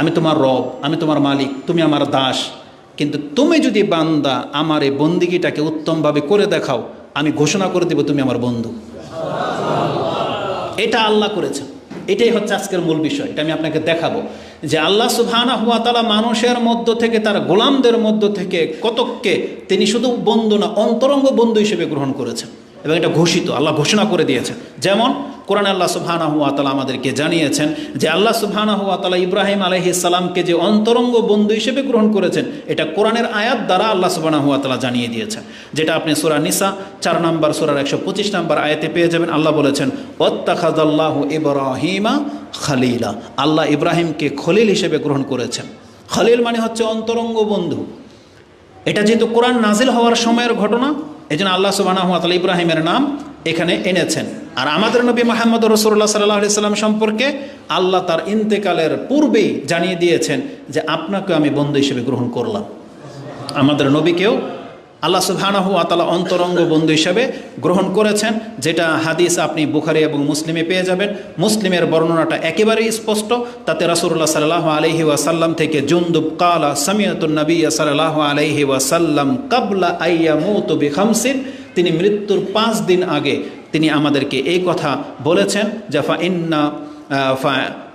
আমি তোমার রব, আমি তোমার মালিক, তুমি আমার দাস। কিন্তু তুমি যদি বান্দা আমার এই বন্দিগিটাকে উত্তমভাবে করে দেখাও, আমি ঘোষণা করে দেব তুমি আমার বন্ধু। এটা আল্লাহ করেছেন। এটাই হচ্ছে আজকের মূল বিষয়। এটা আমি আপনাকে দেখাবো যে আল্লাহ সুবহানা হুয়া তালা মানুষের মধ্য থেকে, তার গোলামদের মধ্য থেকে কতককে তিনি শুধু বন্ধু না, অন্তরঙ্গ বন্ধু হিসেবে গ্রহণ করেছেন। এবং এটা ঘোষিত, আল্লাহ ঘোষণা করে দিয়েছেন। যেমন কোরআন আল্লাহ সুবহানা হুয়া তালা আমাদেরকে জানিয়েছেন যে আল্লাহ সুবহানা হুয়া তালা ইব্রাহিম আলহি সালামকে যে অন্তরঙ্গ বন্ধু হিসেবে গ্রহণ করেছেন, এটা কোরআনের আয়াত দ্বারা আল্লাহ সুবহানা হুয়া তালা জানিয়ে দিয়েছেন। যেটা আপনি সুরা নিসা চার নম্বর, সুরার একশো পঁচিশ নম্বর আয়াতে পেয়ে যাবেন। আল্লাহ বলেছেন ওত্তাখাদাল্লাহ ইব্রাহিমা খালিলা। আল্লাহ ইব্রাহিমকে খলিল হিসেবে গ্রহণ করেছেন। খলিল মানে হচ্ছে অন্তরঙ্গ বন্ধু। এটা যেহেতু কোরআন নাজিল হওয়ার সময়ের ঘটনা এই জন্য আল্লাহ সুবাহ ইব্রাহিমের নাম এখানে এনেছেন। আর আমাদের নবী মোহাম্মদ রসুল্লাহ সাল্লাহ সাল্লাম সম্পর্কে আল্লাহ তার ইন্তেকালের পূর্বেই জানিয়ে দিয়েছেন যে আপনাকে আমি বন্ধু হিসেবে গ্রহণ করলাম। আমাদের নবীকেও আল্লাহ সুবহানাহু আতালা অন্তরঙ্গ বন্ধু হিসাবে গ্রহণ করেছেন, যেটা হাদিস আপনি বুখারি এবং মুসলিমে পেয়ে যাবেন। মুসলিমের বর্ণনাটা একেবারেই স্পষ্ট, তাতে রাসুল্লাহ সাল্লাহ আলহি ওয়াসাল্লাম থেকে জুন্দুব কালা সামিয়াতুল নবী সাল্লাহ আলহি ওয়াসাল্লাম কাবলা আইয়া মৌতবি খামসিন তিনি মৃত্যুর পাঁচ দিন আগে তিনি আমাদেরকে এই কথা বলেছেন যে ফা ইন্না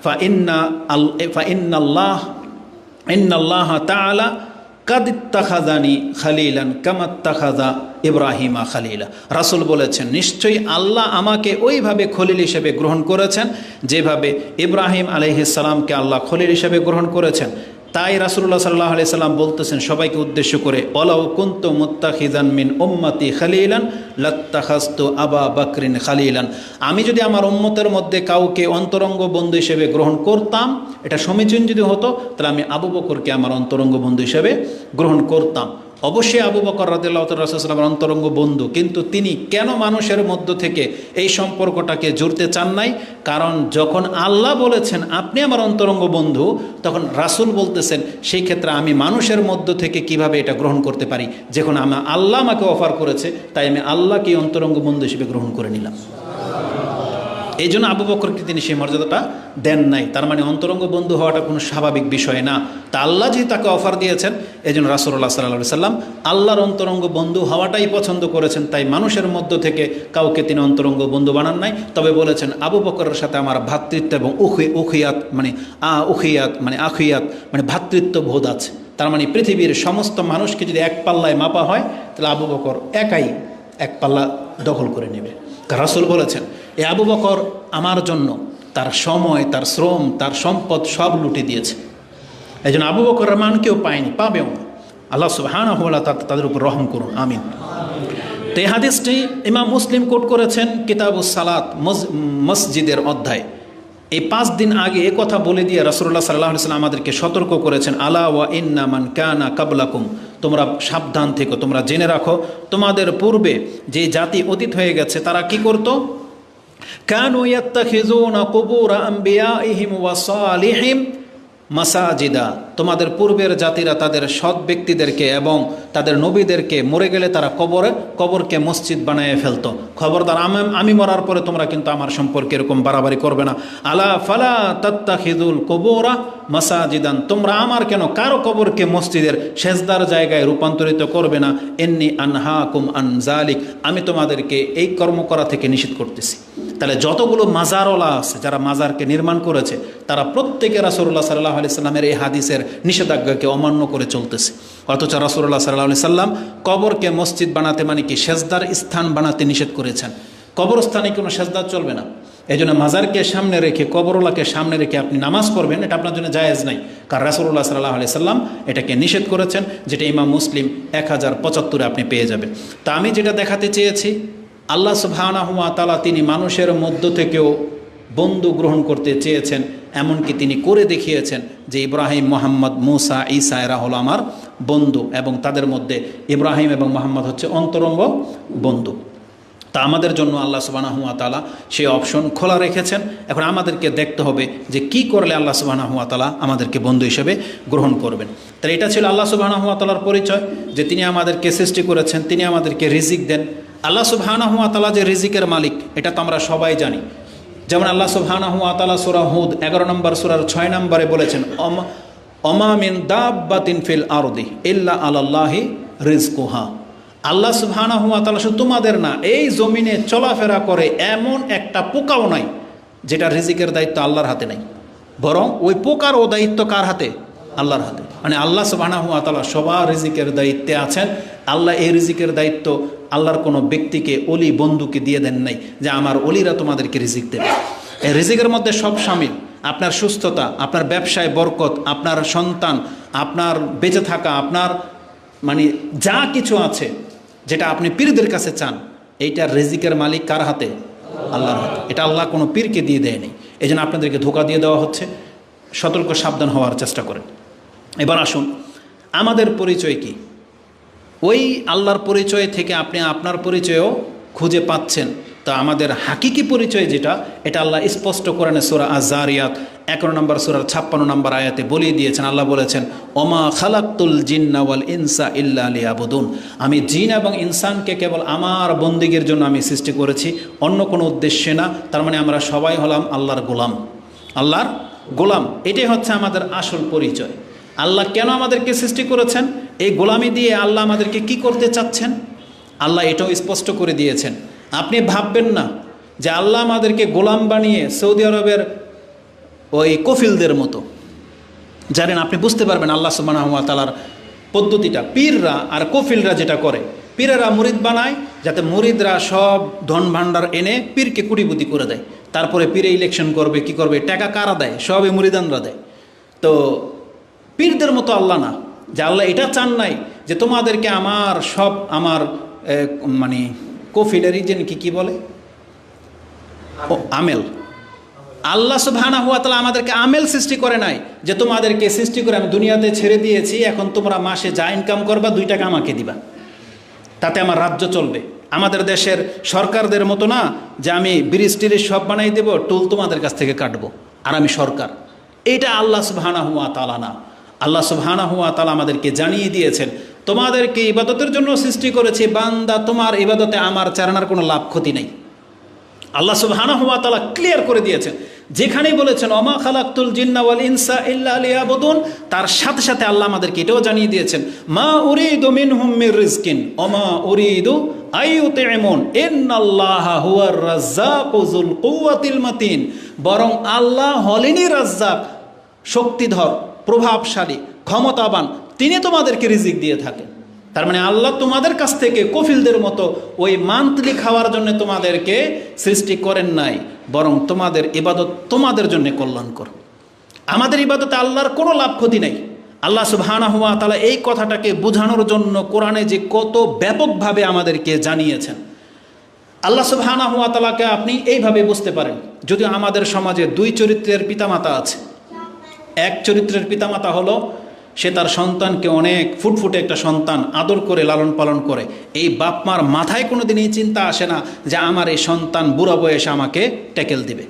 ফা- ইন্না ফা ইন্নাল্লাহ ইন্নাল্লাহ তাআলা কাদিত্তাখাজানি খালিলান কামাত্তাখাজা ইব্রাহিমা খালিলা। রাসুল বলেছেন, নিশ্চয়ই আল্লাহ আমাকে ওইভাবে খলিল হিসেবে গ্রহণ করেছেন যেভাবে ইব্রাহিম আলহিসাল্লামকে আল্লাহ খলিল হিসেবে গ্রহণ করেছেন। তাই রাসুল্লাহ সাল্লাহ আলি সাল্লাম বলতেছেন, সবাইকে উদ্দেশ্য করে অলাউ কুন্ত মুত্তাখিজান মিন উম্মতি খালিলান লাত্তাখাস্ত আবা বাকরিন খালিলান। আমি যদি আমার উম্মতের মধ্যে কাউকে অন্তরঙ্গ বন্ধু হিসেবে গ্রহণ করতাম, এটা সমীচীন যদি হতো, তাহলে আমি আবু বকরকে আমার অন্তরঙ্গ বন্ধু হিসেবে গ্রহণ করতাম। অবশ্যই আবু বকর রাদিল্লাহ রাসুলামের অন্তরঙ্গ বন্ধু। কিন্তু তিনি কেন মানুষের মধ্য থেকে এই সম্পর্কটাকে জুড়তে চান নাই? কারণ যখন আল্লাহ বলেছেন, আপনি আমার অন্তরঙ্গ বন্ধু তখন রাসুল বলতেছেন, সেই ক্ষেত্রে আমি মানুষের মধ্য থেকে কীভাবে এটা গ্রহণ করতে পারি? যখন আমার আল্লাহ আমাকে অফার করেছে, তাই আমি আল্লাহকে অন্তরঙ্গ বন্ধু হিসেবে গ্রহণ করে নিলাম। এই জন্য আবু বকরকে তিনি সেই মর্যাদাটা দেন নাই। তার মানে অন্তরঙ্গ বন্ধু হওয়াটা কোনো স্বাভাবিক বিষয় না। তা আল্লাহ যেহেতু তাকে অফার দিয়েছেন এই জন্য রাসুল্লাহ সাল্লাহ সাল্লাম আল্লাহর অন্তরঙ্গ বন্ধু হওয়াটাই পছন্দ করেছেন। তাই মানুষের মধ্য থেকে কাউকে তিনি অন্তরঙ্গ বন্ধু বানান নাই। তবে বলেছেন, আবু বকরের সাথে আমার ভ্রাতৃত্ব এবং উখি, উখিয়াত মানে আ, উখিয়াত মানে আখিয়াত মানে ভ্রাতৃত্ব বোধ আছে। তার মানে পৃথিবীর সমস্ত মানুষকে যদি এক পাল্লায় মাপা হয়, তাহলে আবু বকর একাই এক পাল্লা দখল করে নেবে। রাসুল বলেছেন এ আবু বকর আমার জন্য তার সময়, তার শ্রম, তার সম্পদ সব লুটে দিয়েছে। এই জন্য আবু বকর মান কেউ পায়নি, পাবেও না। আল্লাহ সুবহান তাদের উপর রহম করুন, আমিন। তো এই হাদিসটি ইমাম মুসলিম কোট করেছেন কিতাবুস সালাত মস- মসজিদের অধ্যায়। এই পাঁচ দিন আগে এ কথা বলে দিয়ে রসুল্লাহ সাল্লাহ সাল্লাম আমাদেরকে সতর্ক করেছেন, আলা ওয়া ইন্না মান কানা কাবলাকুম। তোমরা সাবধান থেকো, তোমরা জেনে রাখো। তোমাদের পূর্বে যে জাতি অতীত হয়ে গেছে, তারা কি করতো? কানু ইয়াত্তাখিজুনা কুবুরা আম্বিয়াইহিম ওয়া সালিহিম মাসাজিদা তোমাদের পূর্বের জাতিরা তাদের সৎ ব্যক্তিদেরকে এবং তাদের নবীদেরকে মরে গেলে তারা কবরে, কবরকে মসজিদ বানিয়ে ফেলতো। খবরদার, আমি আমি মরার পরে তোমরা কিন্তু আমার সম্পর্কে এরকম বাড়াবাড়ি করবে না। আলা ফালা তাত্তাখিদুল কবরা মাসাজিদান, তোমরা আমার কেন কারও কবরকে মসজিদের সেজদার জায়গায় রূপান্তরিত করবে না? এমনি আনহা কুম আনজালিক আমি তোমাদেরকে এই কর্ম করা থেকে নিষেধ করতেছি। তাহলে যতগুলো মাজারওয়ালা আছে, যারা মাজারকে নির্মাণ করেছে, তারা প্রত্যেকে রাসুল্লাহ সাল্লাহ আলি সাল্লামের এই হাদিসের নিষেধাজ্ঞাকে অমান্য করে চলতেছে। অথচ রাসুল্লাহ সাল্লাহ সাল্লাম কবরকে মসজিদ বানাতে মানে কি? সেজদার স্থান বানাতে নিষেধ করেছেন। কবরস্থানে কোনো সেজদার চলবে না। এই জন্য মাজারকে সামনে রেখে, কবরওয়ালাকে সামনে রেখে আপনি নামাজ পড়বেন, এটা আপনার জন্য জায়েজ নাই। কারণ রাসুল্লাহ সাল্লাহ আলি সাল্লাম এটাকে নিষেধ করেছেন, যেটা ইমাম মুসলিম এক হাজার পঁচাত্তরে আপনি পেয়ে যাবেন। তা আমি যেটা দেখাতে চেয়েছি, আল্লাহ সুবহানাহুয়া তালা তিনি মানুষের মধ্য থেকেও বন্ধু গ্রহণ করতে চেয়েছেন এমনকি তিনি করে দেখিয়েছেন যে ইব্রাহিম, মোহাম্মদ, মুসা, ঈসা এরা হলো আমার বন্ধু এবং তাদের মধ্যে ইব্রাহিম এবং মোহাম্মদ হচ্ছে অন্তরঙ্গ বন্ধু। তা আমাদের জন্য আল্লাহ সুবানাহুয়া তালা সেই অপশন খোলা রেখেছেন। এখন আমাদেরকে দেখতে হবে যে কি করলে আল্লাহ সুবানাহুয়া তালা আমাদেরকে বন্ধু হিসেবে গ্রহণ করবেন। তাহলে এটা ছিল আল্লাহ সুবানাহুয়া তালার পরিচয় যে তিনি আমাদেরকে সৃষ্টি করেছেন, তিনি আমাদেরকে রিজিক দেন। আল্লাহ সুবাহানা হুয়া তালা যে রিজিকের মালিক, এটা তো আমরা সবাই জানি। যেমন আল্লাহ সুবহানাহু তাআলা সূরা হুদ 11 নম্বর সূরার 6 নম্বরে বলেছেন, অমা অমা মিন দাব্বাতিন ফিল আরদি ইল্লা আলাল্লাহি রিজকুহা। আল্লাহ সুবহানাহু তাআলা শুধু তোমাদের না, এই জমিনে চলাফেরা করে এমন একটা পোকাও নাই, যেটা রিজিকের দায়িত্ব আল্লাহর হাতে নাই। বরং ওই পোকার ও দায়িত্ব কার হাতে? আল্লাহর হাতে। মানে আল্লাহ তাআলা সবার রিজিকের দায়িত্বে আছেন, আল্লাহ এই রিজিকের দায়িত্ব আল্লাহর কোনো ব্যক্তিকে, অলি, বন্ধুকে দিয়ে দেন নাই যে আমার অলিরা তোমাদেরকে রিজিক দেবে। এই রিজিকের মধ্যে সব সামিল। আপনার সুস্থতা, আপনার ব্যবসায় বরকত, আপনার সন্তান, আপনার বেঁচে থাকা, আপনার মানে যা কিছু আছে যেটা আপনি পীরদের কাছে চান এইটার রেজিকের মালিক কার হাতে? আল্লাহর হাতে। এটা আল্লাহ কোনো পীরকে দিয়ে দেয়নি। এই জন্য আপনাদেরকে ধোকা দিয়ে দেওয়া হচ্ছে। সতর্ক, সাবধান হওয়ার চেষ্টা করেন। এবার আসুন, আমাদের পরিচয় কি? ওই আল্লাহর পরিচয় থেকে আপনি আপনার পরিচয়ও খুঁজে পাচ্ছেন। তা আমাদের হাকিকি পরিচয় যেটা, এটা আল্লাহ স্পষ্ট করেন সোরা আজারিয়াত এগারো নম্বর সোরার ছাপ্পান্ন নম্বর আয়াতে বলিয়ে দিয়েছেন। আল্লাহ বলেছেন, ওমা খালাক্তুল জিন্নাওয়াল ইনসা ইল্লা আলিয়াবুদুন আমি জিন এবং ইনসানকে কেবল আমার বন্দিগের জন্য আমি সৃষ্টি করেছি, অন্য কোনো উদ্দেশ্যে না। তার মানে আমরা সবাই হলাম আল্লাহর গোলাম। আল্লাহর গোলাম। এটাই হচ্ছে আমাদের আসল পরিচয়। আল্লাহ কেন আমাদেরকে সৃষ্টি করেছেন? এই গোলামি দিয়ে আল্লাহ আমাদেরকে কি করতে চাচ্ছেন? আল্লাহ এটাও স্পষ্ট করে দিয়েছেন। আপনি ভাববেন না যে আল্লাহ আমাদেরকে গোলাম বানিয়ে সৌদি আরবের ওই কফিলদের মতো। জানেন, আপনি বুঝতে পারবেন আল্লাহ সুবাহ তালার পদ্ধতিটা। পীররা আর কফিলরা যেটা করে, পীরেরা মুরিদ বানায়, যাতে মুরিদরা সব ধন ভাণ্ডার এনে পীরকে কুড়িপুতি করে দেয়। তারপরে পীরে ইলেকশন করবে, কি করবে, টাকা কারা দেয়? সবই মুরিদানরা দেয়। তো পীরদের মতো আল্লাহ না। যে আল্লাহ এটা চান নাই যে তোমাদেরকে আমার সব আমার মানে কফিলের যেন কি কি বলে? ও, আমেল। আল্লাহ সুবহানা হুয়া তালা আমাদেরকে আমেল সৃষ্টি করে নাই যে তোমাদেরকে সৃষ্টি করে আমি দুনিয়াতে ছেড়ে দিয়েছি, এখন তোমরা মাসে যা ইনকাম করবা দুই টাকা আমাকে দিবা। তাতে আমার রাজ্য চলবে। আমাদের দেশের সরকারদের মতো না যে আমি ব্রিজ টিরিজ সব বানাই দেবো, টুল তোমাদের কাছ থেকে কাটবো। আর আমি সরকার। এটা আল্লাহ সুবহানা হুয়া তালা না। আল্লাহ সুবহানা হুয়া তালা আমাদেরকে জানিয়ে দিয়েছেন, তোমাদেরকে ইবাদতের জন্য সৃষ্টি করেছি, বান্দা তোমার ইবাদতে আমার চারানার কোনো লাভ ক্ষতি নেই। আল্লাহ সুবহানা হুয়া তালা ক্লিয়ার করে দিয়েছেন, যেখানেই বলেছেন অমা খালাক্তুল জিন্না ওয়াল ইনসা ইল্লা লিয়াবুদুন তার সাথে সাথে আল্লাহ আমাদেরকে এটাও জানিয়ে দিয়েছেন, মা উরিদু মিনহুম মির রিজকিন অমা উরিদু আইয়ুতিমুন ইন্নাল্লাহা হুয়ার রাজ্জাকু যুল কুওয়াতিল মাতিন বরং আল্লাহ হলেনই রাজ্জাক, শক্তিধর। প্রভাবশালী, ক্ষমতাবান, তিনি তোমাদেরকে রিজিক দিয়ে থাকেন। তার মানে আল্লাহ তোমাদের কাছ থেকে কফিলদের মতো ওই মান্থলি খাওয়ার জন্য তোমাদেরকে সৃষ্টি করেন নাই, বরং তোমাদের ইবাদত তোমাদের জন্য কল্যাণকর। আমাদের ইবাদতে আল্লাহর কোনো লাভ ক্ষতি নেই। আল্লাহ সুবহানা হুয়া তালা এই কথাটাকে বোঝানোর জন্য কোরআনে যে কত ব্যাপকভাবে আমাদেরকে জানিয়েছেন। আল্লাহ সুবহানা হুয়া তালাকে আপনি এইভাবে বুঝতে পারেন, যদিও আমাদের সমাজে দুই চরিত্রের পিতামাতা আছে। এক চরিত্রের পিতামাতা হলো, সে তার সন্তানকে অনেক ফুটফুটে একটা সন্তান আদর করে, লালন পালন করে। এই বাপ মার মাথায় কোনো দিন এই চিন্তা আসে না যে আমার এই সন্তান বুড়া বয়সে আমাকে ট্যাকেল দিবে।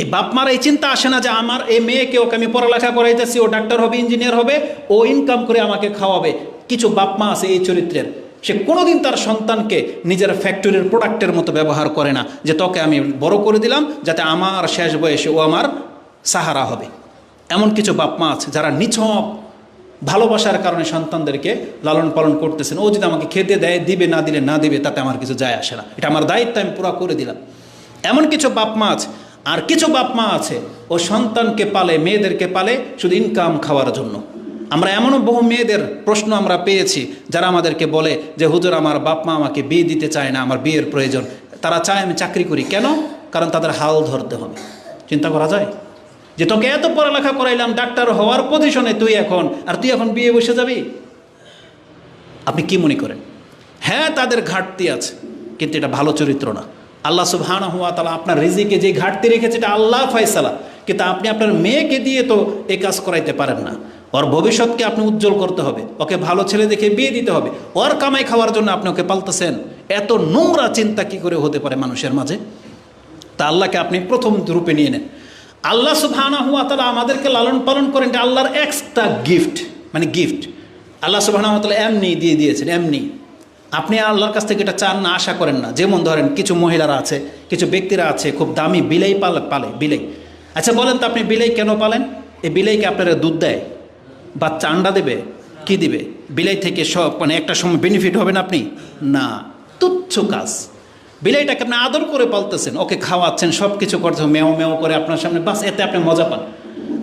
এই বাপ মার এই চিন্তা আসে না যে আমার এই মেয়েকে ওকে আমি পড়ালেখা করাইতেছি, ও ডাক্তার হবে, ইঞ্জিনিয়ার হবে, ও ইনকাম করে আমাকে খাওয়াবে। কিছু বাপ মা আছে এই চরিত্রের। সে কোনোদিন তার সন্তানকে নিজের ফ্যাক্টরির প্রোডাক্টের মতো ব্যবহার করে না, যে তোকে আমি বড় করে দিলাম, যাতে আমার শেষ বয়সে ও আমার সাহারা হবে। এমন কিছু বাপ মা আছে যারা নিছক ভালোবাসার কারণে সন্তানদেরকে লালন পালন করতেছেন। ও যদি আমাকে খেতে দেয়, দিবে, না দিলে না দিবে, তাতে আমার কিছু যায় আসে না। এটা আমার দায়িত্ব, আমি পুরো করে দিলাম। এমন কিছু বাপ মা আছে, আর কিছু বাপ মা আছে, ও সন্তানকে পালে, মেয়েদেরকে পালে শুধু ইনকাম খাওয়ার জন্য। আমরা এমনও বহু মেয়েদের প্রশ্ন আমরা পেয়েছি, যারা আমাদেরকে বলে যে, হুজুর, আমার বাপ মা আমাকে বিয়ে দিতে চায় না, আমার বিয়ের প্রয়োজন। তারা চায় আমি চাকরি করি। কেন? কারণ তাদের হাল ধরতে হবে। চিন্তা করা যায়? যে তোকে এত পড়ালেখা করাইলাম, ডাক্তার হওয়ার পজিশনে তুই এখন, আর তুই এখন বিয়ে বসে যাবি? আপনি কি মনে করেন? হ্যাঁ তাদের ঘাটতি আছে, কিন্তু এটা ভালো চরিত্র না। আল্লাহ সুবহানা হুয়া তালা আপনার রিজিকে যে ঘাটতি রেখেছে, এটা আল্লাহ ফয়সালা। কিন্তু আপনি আপনার মেয়েকে দিয়ে তো এই কাজ করাইতে পারেন না। ওর ভবিষ্যৎকে আপনি উজ্জ্বল করতে হবে, ওকে ভালো ছেলে দেখে বিয়ে দিতে হবে। ওর কামাই খাওয়ার জন্য আপনি ওকে পালতেছেন। এত নোংরা চিন্তা কি করে হতে পারে মানুষের মাঝে? তা আল্লাহকে আপনি প্রথম রূপে নিয়ে নেন। আল্লাহ সুবহানা হুয়া তালা আমাদেরকে লালন পালন করেন এটা আল্লাহর এক্সট্রা গিফট মানে গিফট আল্লাহ সুবহানা হুয়া এমনি দিয়ে দিয়েছেন, এমনি। আপনি আল্লাহর কাছ থেকে এটা চান না, আশা করেন না। যেমন ধরেন কিছু মহিলারা আছে, কিছু ব্যক্তিরা আছে, খুব দামি বিলেই পালে পালে, বিলেই। আচ্ছা বলেন তো আপনি বিলেই কেন পালেন? এই বিলেইকে আপনারা দুধ দেয়? বাচ্চা আন্ডা দেবে? কি দিবে? বিলাই থেকে সব মানে একটা সময় বেনিফিট হবেন আপনি? না। তুচ্ছ কাজ। বিলাইটাকে আপনি আদর করে পালতেছেন, ওকে খাওয়াচ্ছেন সব কিছু করছেন, মেও মেও করে আপনার সামনে, বাস এতে আপনি মজা পান।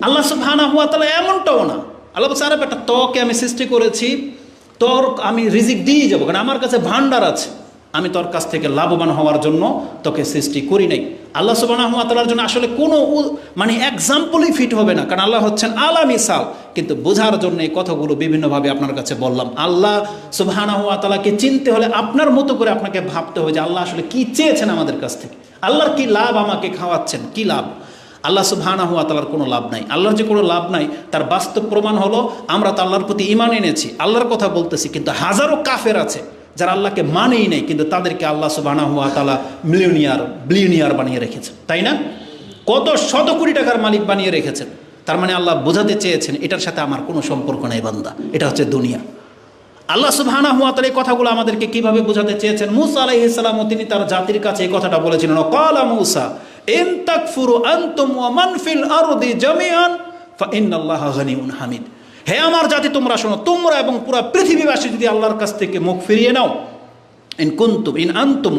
আল্লাহ সুবহানা হুয়া তাহলে এমনটাও না। আল্লাহ বলছে একটা বেটা, তোকে আমি সৃষ্টি করেছি, তোর আমি রিজিক দিয়ে যাব, কারণ আমার কাছে ভান্ডার আছে। আমি তোর কাছ থেকে লাভবান হওয়ার জন্য তোকে সৃষ্টি করি নাই। আল্লাহ সুবাহ তালার জন্য আসলে কোনো মানে এক্সাম্পলই ফিট হবে না। কারণ আল্লাহ হচ্ছেন আলা মিসাল। কিন্তু বোঝার জন্য এই কথাগুলো বিভিন্নভাবে আপনার কাছে বললাম। আল্লাহ সুবাহানা হুয়া তালাকে চিনতে হলে আপনার মতো করে আপনাকে ভাবতে হবে যে আল্লাহ আসলে কি চেয়েছেন আমাদের কাছ থেকে। আল্লাহর কি লাভ আমাকে খাওয়াচ্ছেন? কি লাভ? আল্লাহ সুবহানা হুয়া তালার কোনো লাভ নাই। আল্লাহর যে কোনো লাভ নাই, তার বাস্তব প্রমাণ হলো, আমরা তো আল্লাহর প্রতি ইমান এনেছি, আল্লাহর কথা বলতেছি, কিন্তু হাজারো কাফের আছে। যারা আল্লাহকে মানেই নেই, কিন্তু তাদেরকে আল্লাহ সুবহানা হুয়া তালা মিলিয়নিয়ার বিলিয়নিয়ার বানিয়ে রেখেছেন। তাই না? কত শত কোটি টাকার মালিক বানিয়ে রেখেছেন। তার মানে আল্লাহ বোঝাতে চেয়েছেন, এটার সাথে আমার কোনো সম্পর্ক নেই বান্দা, এটা হচ্ছে দুনিয়া। আল্লাহ সুবহানা হুয়া তাআলা এই কথাগুলো আমাদেরকে কীভাবে বোঝাতে চেয়েছেন? মুসা আলাইহিস সালাম তিনি তার জাতির কাছে এই কথাটা বলেছিলেন ক্বালা মুসা, ইন তাকফুরু আনতুম ওয়া মান ফিল আরদি জামিআন, ফা ইন্নাল্লাহা গানিউন হামিদ। হে আমার জাতি, তোমরা শোনো, তোমরা এবং পুরো পৃথিবীবাসী যদি আল্লাহর কাছ থেকে মুখ ফিরিয়ে নাও, ইন কুন্তুম, ইন আনতুম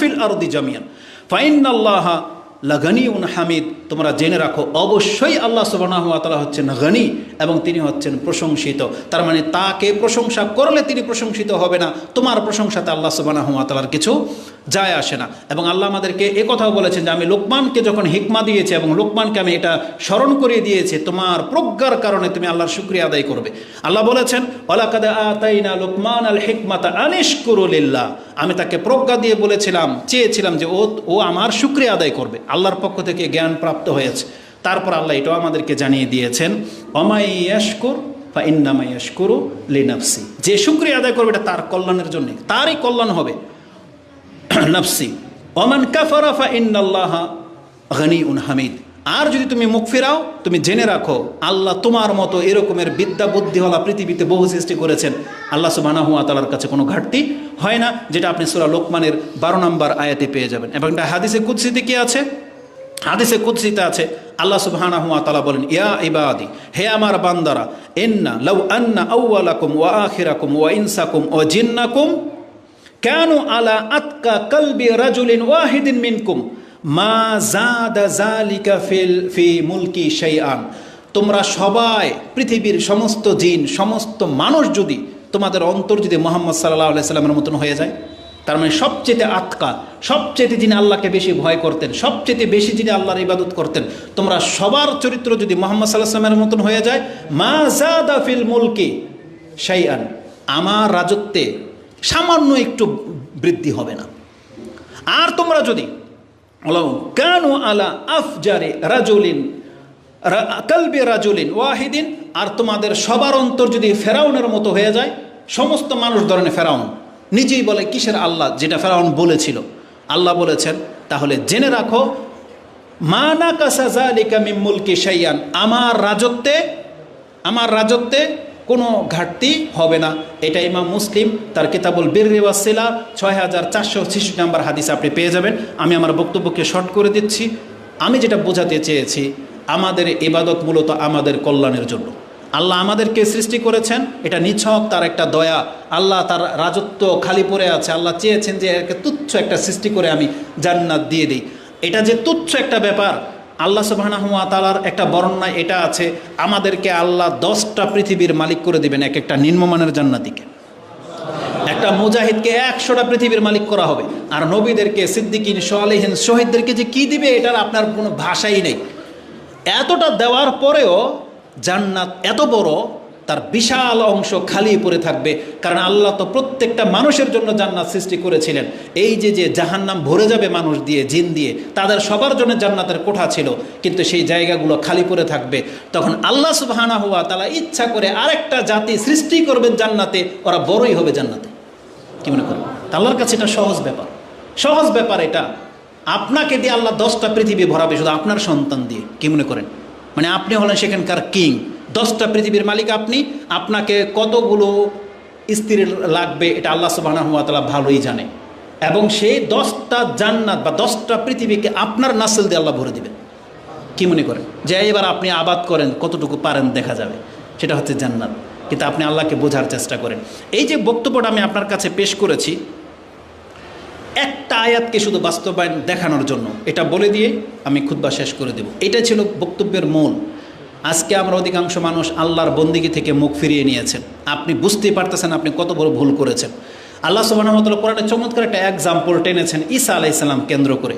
ফিল আর ফিল জামিয়ান ফাইন আল্লাহ লাগানি উন হামিদ। তোমরা জেনে রাখো, অবশ্যই আল্লাহ ওয়া হচ্ছেন গনি এবং তিনি হচ্ছেন প্রশংসিত। তার মানে তাকে প্রশংসা করলে তিনি প্রশংসিত হবে না, তোমার প্রশংসাতে আল্লাহ ওয়া কিছু যায় আসে না। এবং আল্লাহ আমাদেরকে এ কথাও বলেছেন যে, আমি লোকমানকে যখন হিকমা দিয়েছি এবং লোকমানকে আমি এটা স্মরণ করিয়ে দিয়েছি, তোমার প্রজ্ঞার কারণে তুমি আল্লাহর শুক্রিয়া আদায় করবে। আল্লাহ বলেছেন ওলাকাদা আতাইনা লোকমান আল হিকমাতা আনিশকুরুলিল্লাহ আমি তাকে প্রজ্ঞা দিয়ে বলেছিলাম, চেয়েছিলাম যে ও ও আমার শুক্রিয়া আদায় করবে। আল্লাহর পক্ষ থেকে জ্ঞান প্রাপ্ত হয়েছে। তারপর আল্লাহ এটাও আমাদেরকে জানিয়ে দিয়েছেন অমাই ইয়াশকুর বা ইন্নামাই ইয়াশকুরু লিনাফসি। যে শুক্রিয়া আদায় করবে এটা তার কল্যাণের জন্য, তারই কল্যাণ হবে। নফসি, ওমান কাফারা ফা ইন্নাল্লাহা গনি উন হামিদ। আর যদি তুমি মুখ ফেরাও, তুমি জেনে রাখো, আল্লাহ তোমার মতো এরকমের বিদ্যা, বুদ্ধিওয়ালা পৃথিবীতে বহু সৃষ্টি করেছেন। আল্লাহ সুবহানাহু ওয়া তাআলার কাছে কোনো ঘাটতি হয় না, যেটা আপনি সূরা লোকমানের বারো নম্বর আয়াতে পেয়ে যাবেন। এবং হাদিসে কুদসিতে কি আছে? হাদিসে কুদসিতে আছে, আল্লাহ সুবহানাহু ওয়া তাআলা বলেন, ইয়া ইবাদি, হে আমার বান্দারা, ইন্না লাউ আন্না আউওয়ালাকুম ওয়া আখিরাকুম ওয়া ইনসাকুম ওয়া জিন্নাকুম কেন আলা আতকা কলবি রাজুলিন ওয়াহিদিন মিনকুম, মা জাদা জালিকা ফিল, ফি মুলকি শাইআন। তোমরা সবাই, পৃথিবীর সমস্ত জিন, সমস্ত মানুষ যদি তোমাদের অন্তর যদি মোহাম্মদ সাল্লাহ আলাইসাল্লামের মতন হয়ে যায় তার মানে সবচেয়ে আতকা, সবচেয়ে যিনি আল্লাহকে বেশি ভয় করতেন, সবচেয়ে বেশি যিনি আল্লাহর ইবাদত করতেন, তোমরা সবার চরিত্র যদি মোহাম্মদ সাল্লাহ সাল্লামের মতন হয়ে যায়, মা জাদা ফিল মুলকি শাইআন, আমার রাজত্বে সামান্য একটু বৃদ্ধি হবে না। আর তোমরা যদি কেন আলা আফজারে রাজুলিন কালবে রাজুলিন ওয়াহিদিন, আর তোমাদের সবার অন্তর যদি ফেরাউনের মতো হয়ে যায়, সমস্ত মানুষ ধরনের ফেরাউন। নিজেই বলে, কিসের আল্লাহ? যেটা ফেরাউন বলেছিল। আল্লাহ বলেছেন, তাহলে জেনে রাখো মানা কাসা জালিকা মিম্মুলকি শাইয়ান আমার রাজত্বে আমার রাজত্বে কোনো ঘাটতি হবে না। এটা ইমাম মুসলিম, তার কিতাবুল বীর রেওয়াসিলা ছয় হাজার চারশো ছেষট্টি নাম্বার হাদিস আপনি পেয়ে যাবেন। আমি আমার বক্তব্যকে শর্ট করে দিচ্ছি। আমি যেটা বোঝাতে চেয়েছি, আমাদের ইবাদত মূলত আমাদের কল্যাণের জন্য। আল্লাহ আমাদেরকে সৃষ্টি করেছেন, এটা নিছক, তার একটা দয়া। আল্লাহ তার রাজত্ব খালি পড়ে আছে, আল্লাহ চেয়েছেন যে একে তুচ্ছ একটা সৃষ্টি করে আমি জান্নাত দিয়ে দিই। এটা যে তুচ্ছ একটা ব্যাপার, আল্লাহ সুবাহানাহুয়া তালার একটা বর্ণনায় এটা আছে, আমাদেরকে আল্লাহ দশটা পৃথিবীর মালিক করে দিবেন, এক একটা নিম্নমানের জান্নাতিকে। একটা মুজাহিদকে একশোটা পৃথিবীর মালিক করা হবে, আর নবীদেরকে সিদ্দিকিন সোয়ালিহীন শহীদদেরকে যে কি দিবে, এটার আপনার কোনো ভাষাই নেই। এতটা দেওয়ার পরেও জান্নাত এত বড়, তার বিশাল অংশ খালি পড়ে থাকবে। কারণ আল্লাহ তো প্রত্যেকটা মানুষের জন্য জান্নাত সৃষ্টি করেছিলেন। এই যে যে জাহান্নাম ভরে যাবে মানুষ দিয়ে, জিন দিয়ে, তাদের সবার জন্য জান্নাতের কোঠা ছিল। কিন্তু সেই জায়গাগুলো খালি পড়ে থাকবে। তখন আল্লাহ সুবাহানা হওয়া তালা ইচ্ছা করে আরেকটা জাতি সৃষ্টি করবেন জান্নাতে, ওরা বড়ই হবে জান্নাতে। কি মনে করেন? তা আল্লাহর কাছে এটা সহজ ব্যাপার। সহজ ব্যাপার এটা। আপনাকে দিয়ে আল্লাহ দশটা পৃথিবী ভরাবে শুধু আপনার সন্তান দিয়ে। কি মনে করেন? মানে আপনি হলেন সেখানকার কিং। দশটা পৃথিবীর মালিক আপনি। আপনাকে কতগুলো স্ত্রীর লাগবে এটা আল্লাহ সুবাহ তালা ভালোই জানে। এবং সেই দশটা জান্নাত বা দশটা পৃথিবীকে আপনার নাসেল দিয়ে আল্লাহ ভরে দিবেন কী মনে করেন? যে এবার আপনি আবাদ করেন, কতটুকু পারেন দেখা যাবে। সেটা হচ্ছে জান্নাত। কিন্তু আপনি আল্লাহকে বোঝার চেষ্টা করেন। এই যে বক্তব্যটা আমি আপনার কাছে পেশ করেছি একটা আয়াতকে শুধু বাস্তবায়ন দেখানোর জন্য। এটা বলে দিয়ে আমি খুদ্া শেষ করে দেব। এটা ছিল বক্তব্যের মূল। আজকে আমরা অধিকাংশ মানুষ আল্লাহর বন্দিগি থেকে মুখ ফিরিয়ে নিয়েছেন। আপনি বুঝতেই পারতেছেন আপনি কত বড় ভুল করেছেন। আল্লাহ সুবাহমতলা কোরআনে চমৎকার একটা এক্সাম্পল টেনেছেন ঈসা আলাইসাল্লাম কেন্দ্র করে।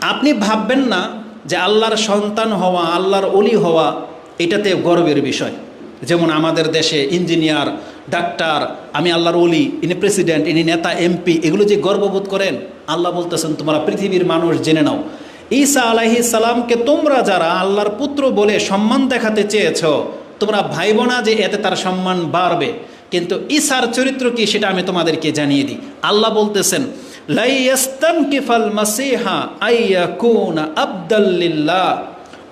আপনি ভাববেন না যে আল্লাহর সন্তান হওয়া, আল্লাহর অলি হওয়া এটাতে গর্বের বিষয়। যেমন আমাদের দেশে ইঞ্জিনিয়ার ডাক্তার, আমি আল্লাহর অলি ইনি প্রেসিডেন্ট ইনি নেতা এমপি এগুলো যে গর্ববোধ করেন, আল্লাহ বলতেছেন, তোমরা পৃথিবীর মানুষ জেনে নাও। ঈসা আলাহি সালামকে তোমরা যারা আল্লাহর পুত্র বলে সম্মান দেখাতে চেয়েছ, তোমরা ভাইব না যে এতে তার সম্মান বাড়বে। কিন্তু ঈসার চরিত্র কি, সেটা আমি তোমাদেরকে জানিয়ে দিই। আল্লাহ বলতেছেন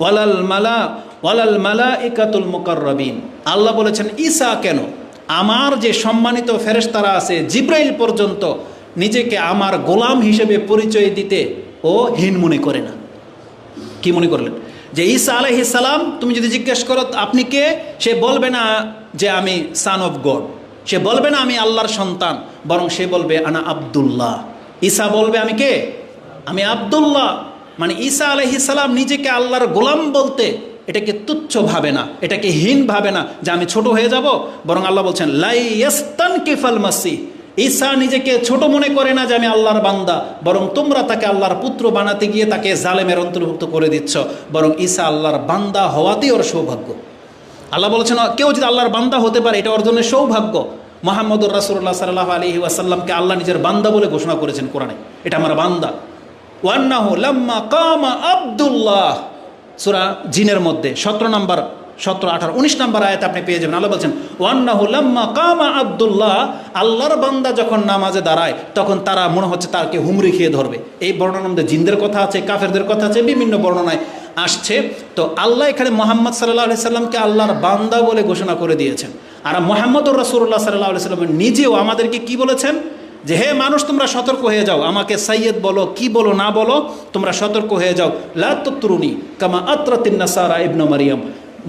ওয়ালাল মালা, ওয়ালাল মালাইকাতুল মুকাররাবিন। আল্লাহ বলেছেন, ঈসা কেন? আমার যে সম্মানিত ফেরেস্তারা আছে, জিব্রাইল পর্যন্ত নিজেকে আমার গোলাম হিসেবে পরিচয় দিতে ও হীন মনে করে না। কি মনে করলেন? যে ঈসা সালাম, তুমি যদি জিজ্ঞেস করো, আপনি কে? সে বলবে না যে আমি সান অফ গড সে বলবে না, আমি আল্লাহর সন্তান। বরং সে বলবে, আনা আবদুল্লাহ। ঈসা বলবে, আমি কে? আমি আবদুল্লাহ। মানে ঈসা সালাম নিজেকে আল্লাহর গোলাম বলতে এটাকে তুচ্ছ ভাবে না, এটাকে হীন ভাবে না যে আমি ছোট হয়ে যাব, বরং আল্লাহ বলছেন লাইয়াস্তান কিফাল মাসি ঈসা নিজেকে ছোট মনে করে না যে আমি আল্লাহর বান্দা, বরং তোমরা তাকে আল্লাহর পুত্র বানাতে গিয়ে তাকে জালেমের অন্তর্ভুক্ত করে দিচ্ছ, বরং ঈসা আল্লাহর বান্দা হওয়াতেই ওর সৌভাগ্য। আল্লাহ বলেছেন, কেউ যদি আল্লাহর বান্দা হতে পারে, এটা অর্জনের সৌভাগ্য। মোহাম্মদুর রাসুল্লাহ সাল্লাহ আলী ওয়াসাল্লামকে আল্লাহ নিজের বান্দা বলে ঘোষণা করেছেন কোরআনে। এটা আমার বান্দা। ওয়ান্নাহু লাম্মা কামা আব্দুল্লাহ। সুরা জিনের মধ্যে সতেরো নম্বর, সতেরো, আঠারো, উনিশ নম্বর আয়াত আপনি পেয়ে যাবেন। আল্লাহ বলছেন, ওয়ান্নাহু লাম্মা কামা আব্দুল্লাহ আল্লাহর বান্দা যখন নামাজে দাঁড়ায়, তখন তারা মনে হচ্ছে তাকে হুমরি খেয়ে ধরবে। এই বর্ণনার মধ্যে জিনদের কথা আছে, কাফেরদের কথা আছে, বিভিন্ন বর্ণনায় আসছে। তো আল্লাহ এখানে মোহাম্মদ সাল্লাহ আলি সাল্লামকে আল্লাহর বান্দা বলে ঘোষণা করে দিয়েছেন। আর মোহাম্মদুর রাসুল্লাহ সাল্লাহ আলি সাল্লাম নিজেও আমাদেরকে কি বলেছেন? যে হে মানুষ, তোমরা সতর্ক হয়ে যাও। আমাকে সাইয়েদ বলো, কি বলো, না বলো, তোমরা সতর্ক হয়ে যাও। লাতুরুনি কামা আত্রাতিন্নাসারা ইবনু মারিয়াম।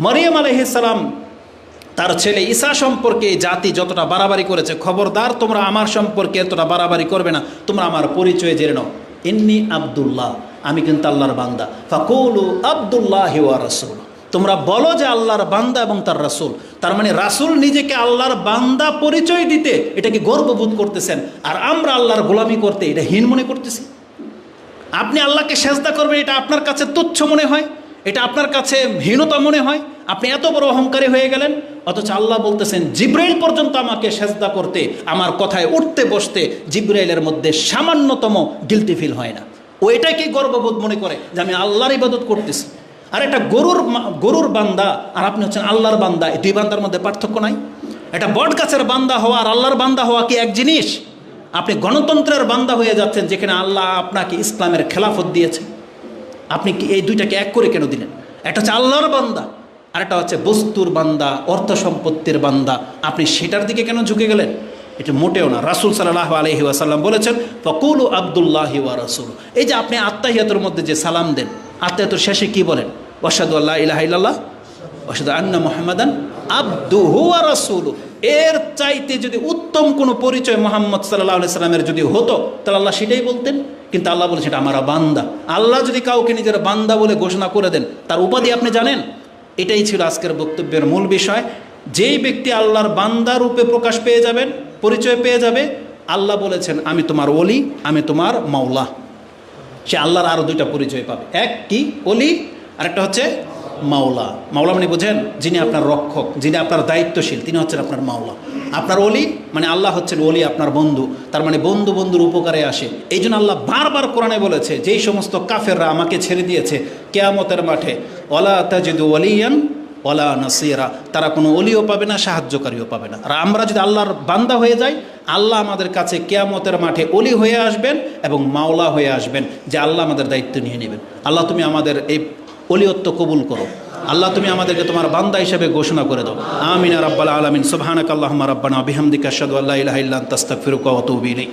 মারিয়াম আলহিসাল্লাম তার ছেলে ঈশা সম্পর্কে জাতি যতটা বাড়াবাড়ি করেছে, খবরদার তোমরা আমার সম্পর্কে এতটা বাড়াবাড়ি করবে না, তোমরা আমার পরিচয় জেনে নাও। ইন্নি আবদুল্লাহ, আমি কিন্তু আল্লাহর বান্দা। ফাকুলু আবদুল্লাহ হিওয়া রসুল তোমরা বলো যে আল্লাহর বান্দা এবং তার রাসুল। তার মানে রাসুল নিজেকে আল্লাহর বান্দা পরিচয় দিতে এটাকে গর্ববোধ করতেছেন। আর আমরা আল্লাহর গোলামি করতে এটা হীন মনে করতেছি। আপনি আল্লাহকে সেজদা করবেন, এটা আপনার কাছে তুচ্ছ মনে হয়, এটা আপনার কাছে হীনতা মনে হয়, আপনি এত বড় অহংকারী হয়ে গেলেন, অথচ আল্লাহ বলতেছেন, জিব্রাইল পর্যন্ত আমাকে সেজদা করতে, আমার কথায় উঠতে, বসতে জিব্রাইলের মধ্যে সামান্যতম গিলটি ফিল হয় না। ও এটাকেই গর্ববোধ মনে করে যে আমি আল্লাহর ইবাদত করতেছি। আর একটা গরুর গরুর বান্দা, আর আপনি হচ্ছেন আল্লাহর বান্দা, এই দুই বান্দার মধ্যে পার্থক্য নাই। এটা বট গাছের বান্দা হওয়া আর আল্লাহর বান্দা হওয়া কি এক জিনিস? আপনি গণতন্ত্রের বান্দা হয়ে যাচ্ছেন যেখানে আল্লাহ আপনাকে ইসলামের খেলাফত দিয়েছে। আপনি কি এই দুইটাকে এক করে কেন দিলেন? একটা হচ্ছে আল্লাহর বান্দা, আর একটা হচ্ছে বস্তুর বান্দা, অর্থ সম্পত্তির বান্দা। আপনি সেটার দিকে কেন ঝুঁকে গেলেন? এটা মোটেও না। রাসুল সাল্লাহ আলহি আসাল্লাম বলেছেন, ফকুল আবদুল্লাহি ওয়া রাসুল এই যে আপনি আত্মাহিয়াতের মধ্যে যে সালাম দেন, আত্মাহিয়াতের শেষে কি বলেন? ওসাদু আল্লাহ ইলাহ ইল্লাল্লাহ ওসাদু আন্না মোহাম্মদান আব্দুহু ওয়া রাসুল এর চাইতে যদি উত্তম কোনো পরিচয় মোহাম্মদ সাল্লাহ সাল্লামের যদি হতো, তাহলে আল্লাহ সেটাই বলতেন, কিন্তু আল্লাহ বলেছে এটা আমার বান্দা। আল্লাহ যদি কাউকে নিজের বান্দা বলে ঘোষণা করে দেন, তার উপাধি আপনি জানেন? এটাই ছিল আজকের বক্তব্যের মূল বিষয়। যেই ব্যক্তি আল্লাহর বান্দা রূপে প্রকাশ পেয়ে যাবেন, পরিচয় পেয়ে যাবে, আল্লাহ বলেছেন, আমি তোমার অলি আমি তোমার মাওলা। সে আল্লাহর আরও দুইটা পরিচয় পাবে। এক কি? অলি আরেকটা হচ্ছে মাওলা। মাওলা মানে বোঝেন যিনি আপনার রক্ষক, যিনি আপনার দায়িত্বশীল, তিনি হচ্ছেন আপনার মাওলা। আপনার অলি মানে আল্লাহ হচ্ছেন অলি আপনার বন্ধু। তার মানে বন্ধু বন্ধুর উপকারে আসে। এই জন্য আল্লাহ বারবার কোরআনে বলেছে, যেই সমস্ত কাফেররা আমাকে ছেড়ে দিয়েছে কেয়ামতের মাঠে ওলা তাজিদু অলিয়ান ওলা নাসিরা। তারা কোনো অলিও পাবে না, সাহায্যকারীও পাবে না। আর আমরা যদি আল্লাহর বান্দা হয়ে যাই, আল্লাহ আমাদের কাছে কেয়ামতের মাঠে অলি হয়ে আসবেন এবং মাওলা হয়ে আসবেন, যে আল্লাহ আমাদের দায়িত্ব নিয়ে নেবেন। আল্লাহ তুমি আমাদের এই অলিয়ত্ব কবুল করো। আল্লাহ, তুমি আমাদেরকে তোমার বান্দা হিসেবে ঘোষণা করে দাও। আমিনা রাব্বাল আলামিন। সুবহানাকাল্লাহুম্মা রাব্বানা বিহামদিকা আশহাদু আল্লা ইলাহা ইল্লা আনতা আস্তাগফিরুকা ওয়া আতুবু ইলাইক।